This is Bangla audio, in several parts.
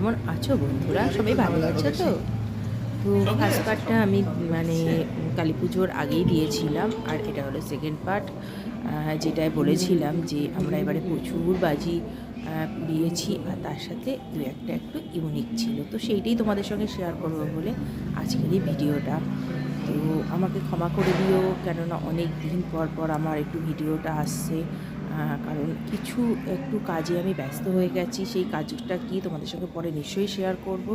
কেমন আছো বন্ধুরা? সবাই ভালো আছো তো? তো ফার্স্ট পার্টটা আমি মানে কালী পুজোর আগেই দিয়েছিলাম আর এটা হলো সেকেন্ড পার্ট যেটায় বলেছিলাম যে আমরা এবারে প্রচুর বাজি দিয়েছি আর তার সাথে দু একটা একটু ইউনিক ছিল। তো সেইটাই তোমাদের সঙ্গে শেয়ার করব বলে আজকের এই ভিডিওটা। তো আমাকে ক্ষমা করে দিও কেননা অনেক দিন পর পর আমার একটু ভিডিওটা আসছে। কারণ কিছু একটু কাজে আমি ব্যস্ত হয়ে গেছি সেই কাজটা কি তোমাদের সঙ্গে পরে নিশ্চয়ই শেয়ার করব।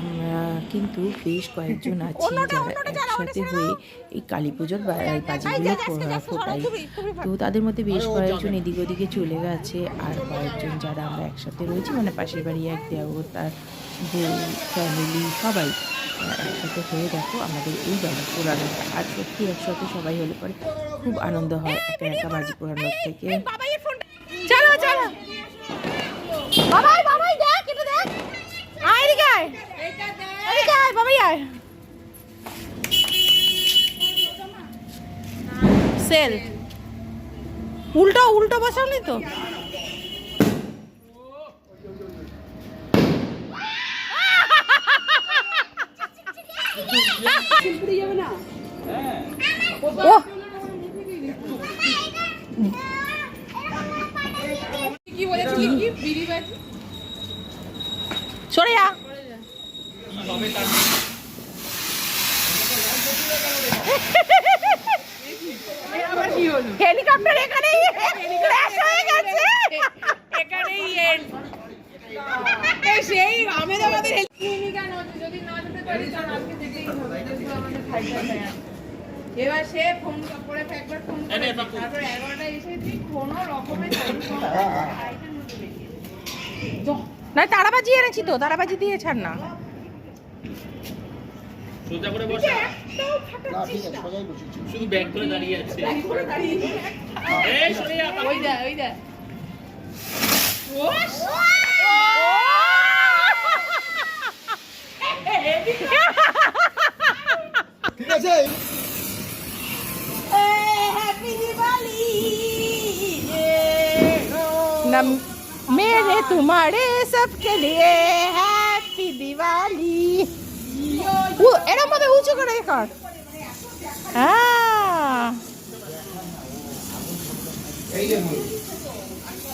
আমরা কিন্তু বেশ কয়েকজন আছি যারা একসাথে হয়ে এই কালী পুজোর বাজিগুলো ফোটাই তো তাদের মধ্যে বেশ কয়েকজন এদিক ওদিকে চলে গেছে আর কয়েকজন যারা আমরা একসাথে রয়েছি মানে পাশের বাড়ি এক দেওর তার বউ ফ্যামিলি সবাই। একসাথে হয়ে দেখো আমাদের এই বাজি পোড়ানোটা আর সত্যি একসাথে সবাই হলে পরে খুব আনন্দ হয় একা একা বাজি পোড়ানোর থেকে। চলো চলো। বাবাই বাবাই দেখ এটা দেখ। আয় এদিকে আয়। এদিকে আয় বাবাই আয়। সেল উল্টো উল্টো বসাওনি তো? সরে হেলিকপ্টার এখানেই ক্র্যাশ হয়ে গেছে এখানেই end. সেই আমেদাবাদের? যদি না যেতে পারি তাহলে আজকে যেতেই হবে। আমাদের flightটা দেয়া। এবার সে ফোন করে একবার ফোন করে তারপর এগারোটায় এসেছি কোনো রকমের না তারাবাজি এনেছি তো তারাবাজি দিয়ে ছাড় না। সোজা করে বসা। শুধু ব্যাগ করে দাঁড়িয়ে আছে। এই সরে যা ওই দা ওই দা ঠিক আছে ना मेरे तुम्हारे सबके लिए হ্যাপি দিওয়ালি ও এরকম ভাবে উঁচু করে কর হ্যাঁ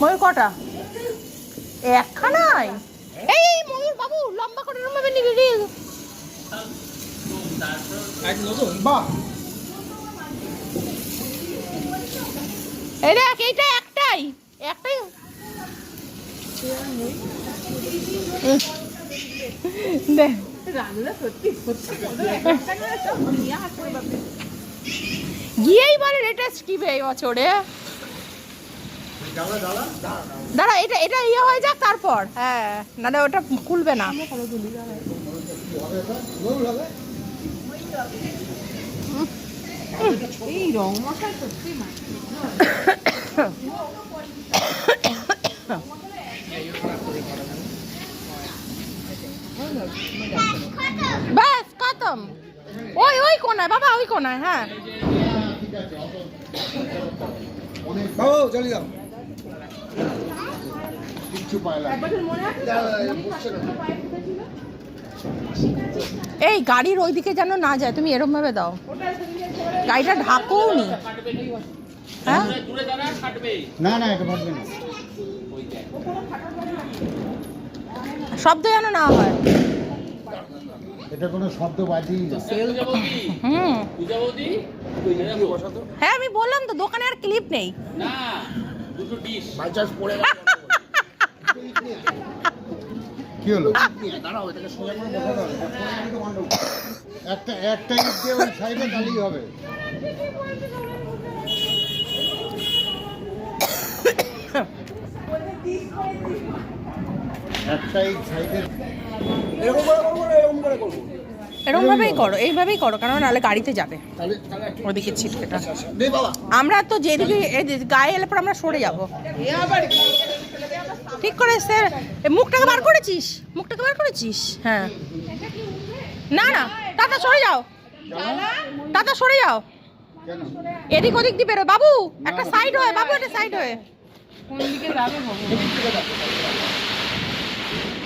ময়ূর কটা একখানাই এই এই ময়ূর বাবু লম্বা করে এরকম ভাবে নিবি রিল বাহ। এই দেখ এইটা একটাই। একটাই। দেখ। গিয়েই বলে লেটেস্ট কি বে বছরে? দাঁড়া এটা এটা ইয়ে হয়ে যাক তারপর। হ্যাঁ নাহলে ওটা খুলবে না। এই রং মশা সত্যি ব্যাস খতম। ওই ওই কোনায় বাবা ওই কোনায় হ্যাঁ। বাবু চলে যাও। কিচ্ছু পায় না। এই গাড়ির ওইদিকে যেন না যায় তুমি এরম ভাবে দাও। গাড়িটা ঢাকোও নি। হ্যাঁ? দূরে দাঁড়া কাটবে না না এটা পারবে না। শব্দ যেন না হয়। এটা কোনো শব্দ বাজি। হুম। হ্যাঁ আমি বললাম তো দোকানে আর ক্লিপ নেই। না দুটো ডিশ। পড়ে কি হলো? একটা একটা ইট দিয়ে ওই সাইডে হবে। একটা ইট সাইডে এরকম করে করব এরকম করে করব। এরকম ভাবেই করো এইভাবেই করো কারণ নাহলে গাড়িতে যাবে। তাহলে তাহলে একটু ওদিকে ছিটকেটা আমরা তো যেদিকে এদিকে গায়ে এলে পর আমরা সরে যাব। ঠিক করে স্যার এ, মুখটাকে বার করেছিস? মুখটাকে বার করেছিস? হ্যাঁ। না না দাদা সরে যাও। দাদা সরে যাও। এদিক ওদিক দিয়ে বেরো। বাবু একটা সাইড হয়ে বাবু একটা সাইড হয়ে। কোন দিকে যাবে ভগবান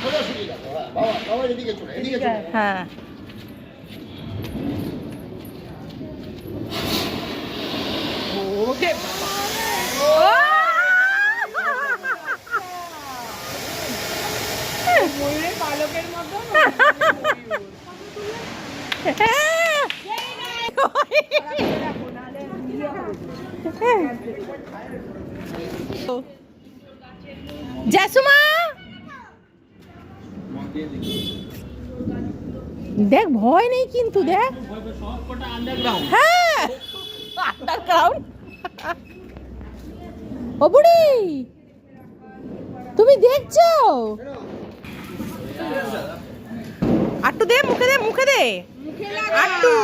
সোজাসুজি রাখো বাবা বাবা এদিকে চলে এদিকে চলে হ্যাঁ। ওরে দেখ ভয় নেই কিন্তু দেখ। হ্যাঁ। আন্ডারগ্রাউন্ড ও বুড়ি তুমি দেখছ? আট্টু দে মুখে দে মুখে দে। আট্টু।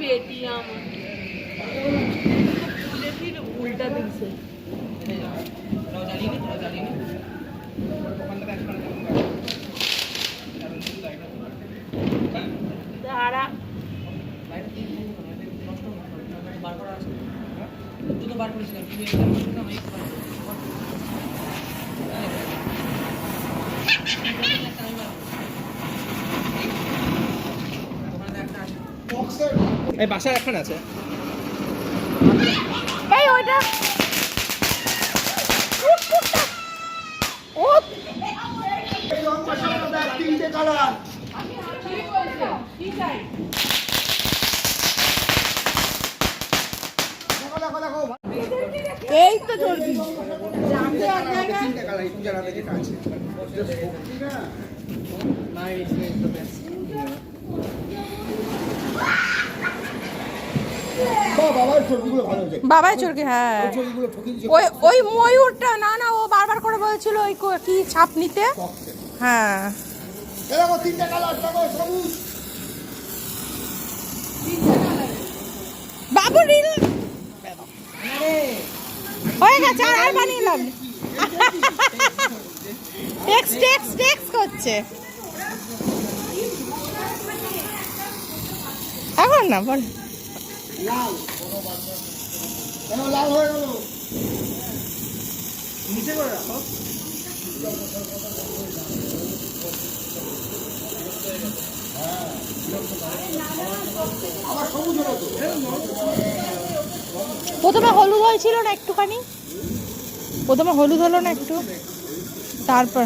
বেটি দাঁড়া বক্সের এই বাসার এখন আছে। এই ওইটা। ও তিনটে কালার দেখো দেখো দেখো এই তো চলবি তিনটে কালার এই পূজার হাতে যেটা আছে বাবা বাবার বাবাই চলকে হ্যাঁ। ওই ওই ময়ূরটা, না না, ও বারবার করে বলেছিল ওই কি ছাপ নিতে? হ্যাঁ। হয়ে গেছে, আর আর বানিয়ে লাভ টেক্স টেক্স টেক্স করছে। এখন না, বল। নিচে করে রাখো আবার সবুজ হলো তো প্রথমে হলুদ হয়েছিল না একটুখানি? প্রথমে হলুদ হলো না একটু? তারপর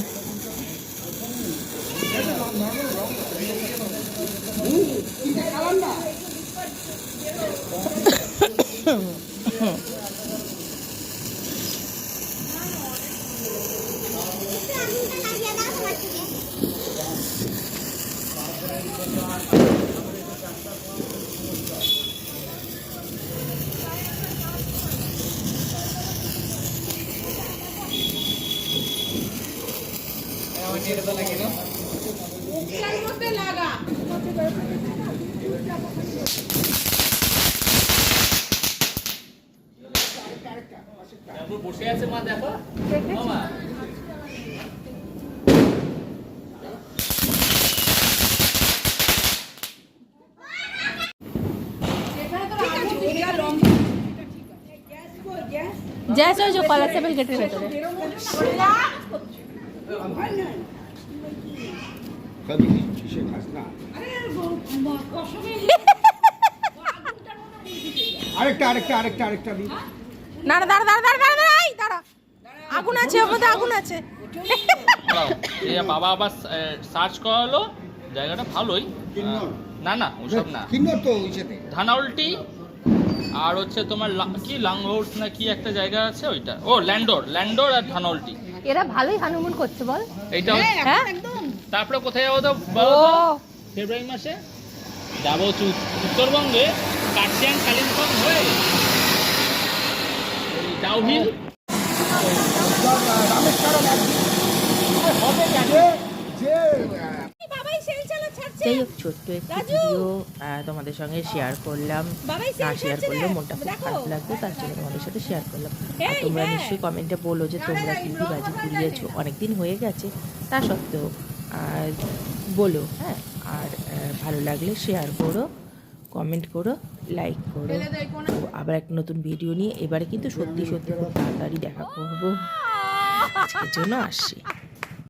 লাগা বসে আছে মা দেখো মামা জ্যাস ওই যে কলারসেবল গেটের ভেতরে আরেকটা আরেকটা আরেকটা আরেকটা দিন না না দাঁড়া দাঁড়া দাঁড়া দাঁড়া দাঁড়া দাঁড়া। আগুন আছে ওর মধ্যে আগুন আছে। বাবা আবার সার্চ করালো জায়গাটা ভালোই। না না ওসব না। কিন্নর তো ইসেতে ধানাউলটি আর হচ্ছে তোমার কি লাংহোর্স না কি একটা জায়গা আছে ওইটা? ও ল্যান্ডোর ল্যান্ডোর আর ধানাউলটি। এরা ভালোই হানুমুন করছে বল। এইটা হ্যাঁ তারপরে কোথায় যাব তো বলো ফেব্রুয়ারি মাসে? যাব উত্তরবঙ্গে কার্শিয়ান কালিম্পং হয়ে ডাউহিল। যে বাবাই সেল চালা ছাড়ছে যাই হোক ছোট্ট একটি ভিডিও তোমাদের সঙ্গে শেয়ার করলাম। না শেয়ার করলেও মনটা খুব। খারাপ লাগতো তার জন্য তোমাদের সাথে শেয়ার করলাম। আর তোমরা হ্যাঁ। নিশ্চয়ই কমেন্টে বলো যে তোমরা কি কি বাজি পুড়িয়েছো অনেকদিন হয়ে গেছে তা সত্ত্বেও। আর বলো হ্যাঁ আর ভালো লাগলে শেয়ার করো কমেন্ট করো লাইক করো। তো আবার একটা নতুন ভিডিও নিয়ে এবারে কিন্তু সত্যি সত্যি খুব তাড়াতাড়ি দেখা করব। আজকের জন্য আসছি।